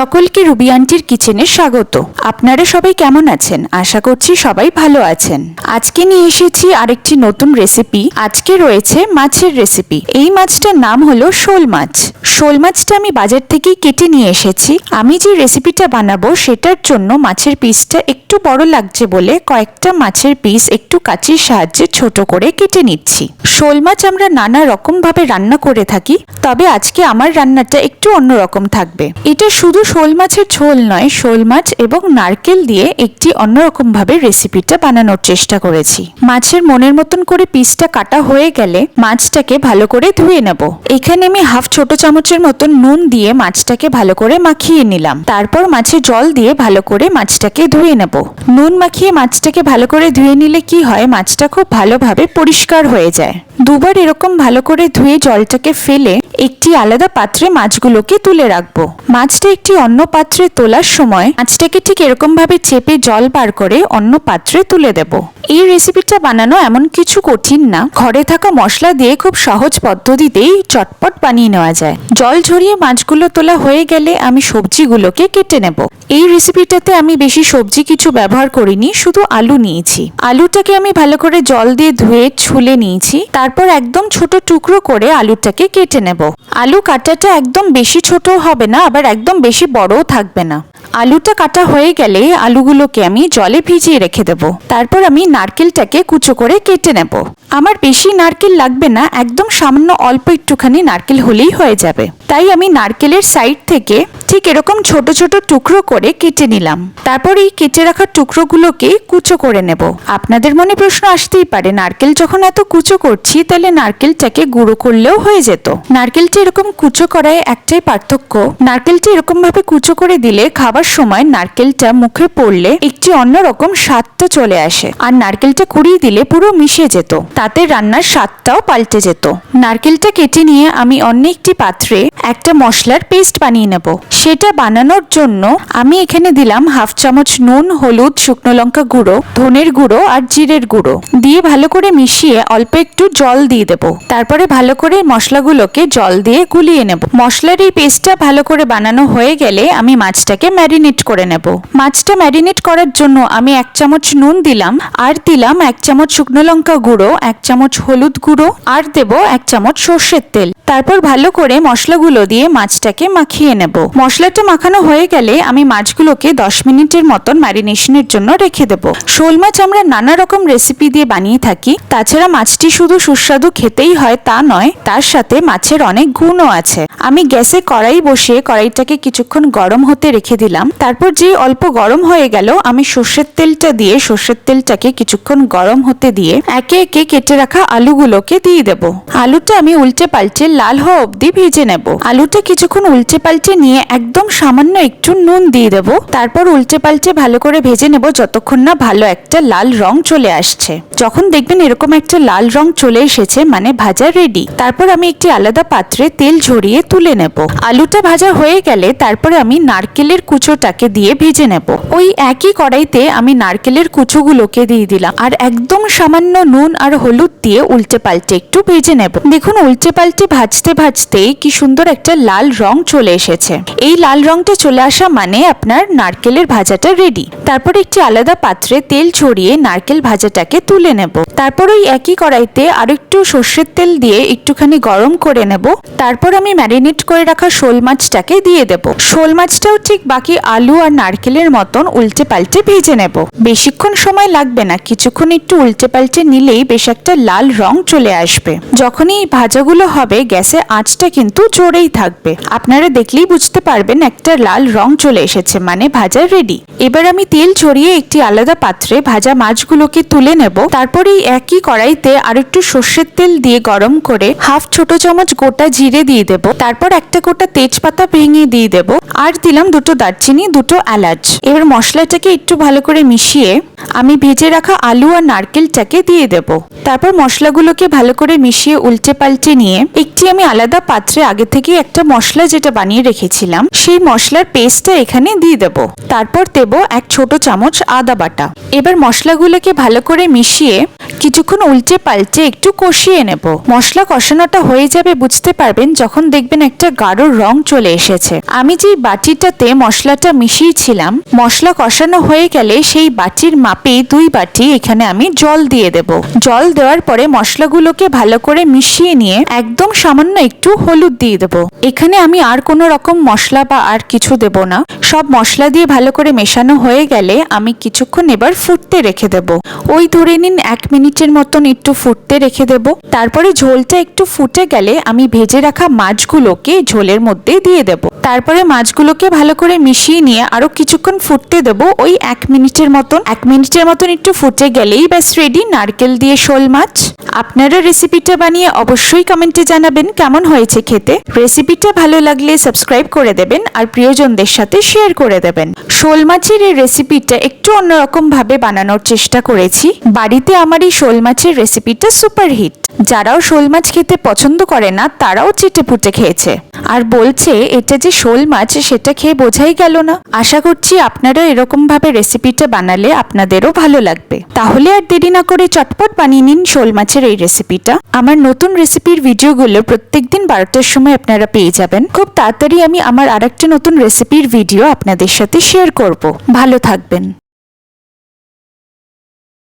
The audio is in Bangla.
সকলকে রুবি আন্টির কিচেনে স্বাগত। আপনারা সবাই কেমন আছেন? আশা করছি সবাই ভালো আছেন। আজকে নিয়ে এসেছি আরেকটি নতুন রেসিপি। আজকে রয়েছে মাছের রেসিপি। এই মাছটার নাম হলো শোল মাছ। শোল মাছটা আমি বাজার থেকেই কেটে নিয়ে এসেছি। আমি যে রেসিপিটা বানাবো সেটার জন্য মাছের পিসটা একটু বড় লাগছে বলে কয়েকটা মাছের পিস একটু কাঁচির সাহায্যে ছোট করে কেটে নিচ্ছি। শোল মাছ আমরা নানা রকম ভাবে রান্না করে থাকি, তবে আজকে আমার রান্নাটা একটু অন্যরকম থাকবে। এটা শুধু শোল মাছের ঝোল নয়, শোল মাছ এবং নারকেল দিয়ে একটি অন্যরকম ভাবে রেসিপিটা বানানোর চেষ্টা করেছি। মাছের মনের মতন করে পিসটা কাটা হয়ে গেলে মাছটাকে ভালো করে ধুয়ে নেব। এখানে আমি হাফ ছোট চামচের মতন নুন দিয়ে মাছটাকে ভালো করে মাখিয়ে নিলাম। তারপর মাছে জল দিয়ে ভালো করে মাছটাকে ধুয়ে নেব। নুন মাখিয়ে মাছটাকে ভালো করে ধুয়ে নিলে কি হয়, মাছটা খুব ভালোভাবে পরিষ্কার হয়ে যায়। দুবার এরকম ভালো করে ধুয়ে জলটাকে ফেলে একটি আলাদা পাত্রে মাছগুলোকে তুলে রাখব। মাছটা একটি অন্য পাত্রে তোলার সময় মাছটাকে ঠিক এরকমভাবে চেপে জল বার করে অন্য পাত্রে তুলে দেব। এই রেসিপিটা বানানো এমন কিছু কঠিন না। ঘরে থাকা মশলা দিয়ে খুব সহজ পদ্ধতিতেই চটপট বানিয়ে নেওয়া যায়। জল ঝরিয়ে মাছগুলো তোলা হয়ে গেলে আমি সবজিগুলোকে কেটে নেব। এই রেসিপিটাতে আমি বেশি সবজি কিছু ব্যবহার করিনি, শুধু আলু নিয়েছি। আলুটাকে আমি ভালো করে জল দিয়ে ধুয়ে ছুলে নিয়েছি। তারপর একদম ছোট টুকরো করে আলুটাকে কেটে নেব। আলু কাটাটা একদম বেশি ছোট হবে না, আবার একদম বেশি বড়ও থাকবে না। আলুটা কাটা হয়ে গেলে আলুগুলোকে আমি জলে ভিজিয়ে রেখে দেব। তারপর আমি নারকেলটাকে কুচো করে কেটে নেব। আমার বেশি নারকেল লাগবে না, একদম সামান্য অল্প একটুখানি নারকেল হলেই হয়ে যাবে। তাই আমি নারকেলের সাইড থেকে ঠিক এরকম ছোট ছোট টুকরো করে কেটে নিলাম। তারপর এই কেটে রাখা টুকরোগুলোকে কুচো করে নেব। আপনাদের মনে প্রশ্ন আসতেই পারে, নারকেল যখন এত কুচো করছি, তাহলে নারকেলটাকে গুঁড়ো করলেও হয়ে যেত। নারকেলটি এরকম কুচো করায় একটাই পার্থক্য, নারকেলটি এরকম ভাবে কুচো করে দিলে খাবার সময় নারকেলটা মুখে পড়লে একটি অন্যরকম স্বাদটা চলে আসে। আর নারকেলটা কুড়িয়ে দিলে পুরো মিশে যেত, তাতে রান্নার স্বাদটাও পাল্টে যেত। নারকেলটা কেটে নিয়ে আমি অন্য একটি পাত্রে একটা মশলার পেস্ট বানিয়ে নেব। সেটা বানানোর জন্য আমি এখানে দিলাম হাফ চামচ নুন, হলুদ, শুকনো লঙ্কা গুঁড়ো, ধনের গুঁড়ো আর জিরের গুঁড়ো। দিয়ে ভালো করে মিশিয়ে অল্প একটু জল দিয়ে দেব। তারপরে ভালো করে মশলাগুলোকে জল দিয়ে গুলিয়ে নেব। মশলার এই পেস্টটা ভালো করে বানানো হয়ে গেলে আমি মাছটাকে ম্যারিনেট করে নেব। মাছটা ম্যারিনেট করার জন্য আমি এক চামচ নুন দিলাম আর দিলাম এক চামচ শুকনো লঙ্কা গুঁড়ো, এক চামচ হলুদ গুঁড়ো আর দেব এক চামচ সর্ষের তেল। তারপর ভালো করে মশলাগুলো দিয়ে মাছটাকে মাখিয়ে নেব। মশলাটা মাখানো হয়ে গেলে আমি মাছগুলোকে দশ মিনিটের মতন ম্যারিনেশনের জন্য রেখে দেব। শোল মাছ আমরা নানা রকম রেসিপি দিয়ে বানিয়ে থাকি। তাছাড়া মাছটি শুধু সুস্বাদু খেতেই হয় তা নয়, তার সাথে মাছের অনেক গুণও আছে। আমি গ্যাসে কড়াই বসিয়ে কড়াইটাকে কিছুক্ষণ গরম হতে রেখে দিলাম। তারপর যে অল্প গরম হয়ে গেল, আমি সর্ষের তেলটা দিয়ে সর্ষের তেলটাকে কিছুক্ষণ গরম হতে দিয়ে একে একে কেটে রাখা আলুগুলোকে দিয়ে দেব। আলুটা আমি উল্টে পাল্টে লাল হওয়া অবধি ভেজে নেব। আলুটা কিছুক্ষণ উল্টে পাল্টে নিয়ে একদম সামান্য একটু নুন দিয়ে দেব। তারপর উল্টে পাল্টে ভালো করে ভেজে নেব যতক্ষণ না ভালো একটা লাল রং চলে আসছে। যখন দেখবেন এরকম একটা লাল রং চলে এসেছে মানে ভাজা রেডি তারপর আমি একটি আলাদা পাত্রে তেল ঝরিয়ে তুলে নেব। আলুটা ভাজা হয়ে গেলে তারপরে আমি নারকেলের কুচোটাকে দিয়ে ভেজে নেব। ওই একই কড়াইতে আমি নারকেলের কুচোগুলোকে দিয়ে দিলাম আর একদম সামান্য নুন আর হলুদ দিয়ে উল্টে পাল্টে একটু ভেজে নেব। দেখুন উল্টে পাল্টে ভাজতে ভাজতে কি সুন্দর একটা লাল রং চলে এসেছে। এই লাল রংটা চলে আসা মানে আপনার নারকেলের ভাজাটা রেডি তারপর একটি আলাদা পাত্রে তেল ছড়িয়ে নারকেল ভাজাটাকে তুলে নেব। তারপর ওই একই কড়াইতে আরও একটু সর্ষের তেল দিয়ে একটুখানি গরম করে নেব। তারপর আমি ম্যারিনেট করে রাখা শোল মাছটাকে দিয়ে দেব। শোল মাছটাও ঠিক বাকি আলু আর নারকেলের মতন উল্টে পাল্টে ভেজে নেব। বেশিক্ষণ সময় লাগবে না, কিছুক্ষণ একটু উল্টে পাল্টে নিলেই বেশ একটা লাল রং চলে আসবে। যখনই ভাজাগুলো হবে গ্যাসের আঁচটা কিন্তু জোরেই থাকবে। আপনারা দেখলেই বুঝতে পারবেন একটা লাল রং চলে এসেছে মানে ভাজা রেডি এবার আমি তেল ছড়িয়ে একটি আলাদা পাত্রে ভাজা মাছগুলোকে তুলে নেব। তারপরে একই কড়াইতে আর একটু সর্ষের তেল দিয়ে গরম করে হাফ ছোট চামচ গোটা জিরে দিয়ে দেব। তারপর একটা গোটা তেজপাতা ভেঙে দিয়ে দেব। আর দিলাম দুটো দারচিনি, দুটো এলাচ। এবার মশলাটাকে একটু ভালো করে মিশিয়ে আমি ভেজে রাখা আলু আর নারকেলটাকে দিয়ে দেব। তারপর মশলাগুলোকে ভালো করে মিশিয়ে উল্টে পাল্টে নিয়ে একটি যে আমি আলাদা পাত্রে আগে থেকে একটা মশলা যেটা বানিয়ে রেখেছিলাম, সেই মশলার পেস্টটা এখানে দিয়ে দেব। তারপর দেব এক ছোট চামচ আদা বাটা। এবার মশলাগুলোকে ভালো করে মিশিয়ে কিছুক্ষণ উল্টে পাল্টে একটু কষিয়ে নেব। মশলা কষানোটা হয়ে যাবে বুঝতে পারবেন যখন দেখবেন একটা গাঢ় রং চলে এসেছে। আমি যেই বাটিটাতে মশলাটা মিশিয়েছিলাম, মশলা কষানো হয়ে গেলে সেই বাটির মাপে দুই বাটি এখানে আমি জল দিয়ে দেব। জল দেওয়ার পরে মশলাগুলোকে ভালো করে মিশিয়ে নিয়ে একদম সামান্য একটু হলুদ দিয়ে দেব। এখানে আমি আর কোনো রকম মশলা বা আর কিছু দেব না। সব মশলা দিয়ে ভালো করে মেশানো হয়ে গেলে আমি কিছুক্ষণ এবার ফুটতে রেখে দেব। ওই ধরে নিন এক মিনিটের মতন একটু ফুটতে রেখে দেব। তারপরে ঝোলটা একটু ফুটে গেলে আমি ভেজে রাখা মাছগুলোকে ঝোলের মধ্যে দিয়ে দেব। তারপরে মাছগুলোকে ভালো করে মিশিয়ে নিয়ে আরও কিছুক্ষণ ফুটতে দেব। ওই এক মিনিটের মতন, এক মিনিটের মতন একটু ফুটে গেলেই ব্যাস রেডি নারকেল দিয়ে শোল মাছ। আপনারা রেসিপিটা বানিয়ে অবশ্যই কমেন্টে জানাবেন। কেমন হয়েছে খেতে? রেসিপিটা ভালো লাগলে সাবস্ক্রাইব করে দেবেন আর প্রিয়জনদের সাথে শেয়ার করে দেবেন। শোল মাছের এই রেসিপিটা একটু অন্যরকম ভাবে বানানোর চেষ্টা করেছি। বাড়িতে আমার এই শোল মাছের রেসিপিটা সুপার হিট যারাও শোল মাছ খেতে পছন্দ করে না, তারাও চেটে পুটে খেয়েছে। আর বলছে, এটা যে শোল মাছ, সেটা খেয়ে বোঝাই গেল না। আশা করছি আপনারা এরকম ভাবে রেসিপিটা বানালে আপনাদেরও ভালো লাগবে। তাহলে আর দেরি না করে চটপট বানিয়ে নিন শোল মাছের এই রেসিপিটা আমার নতুন রেসিপির ভিডিওগুলো প্রত্যেকদিন বারোটার সময় আপনারা পেয়ে যাবেন। খুব তাড়াতাড়ি আমি আমার আরেকটা নতুন রেসিপির ভিডিও আপনাদের সাথে শেয়ার করব। ভালো থাকবেন।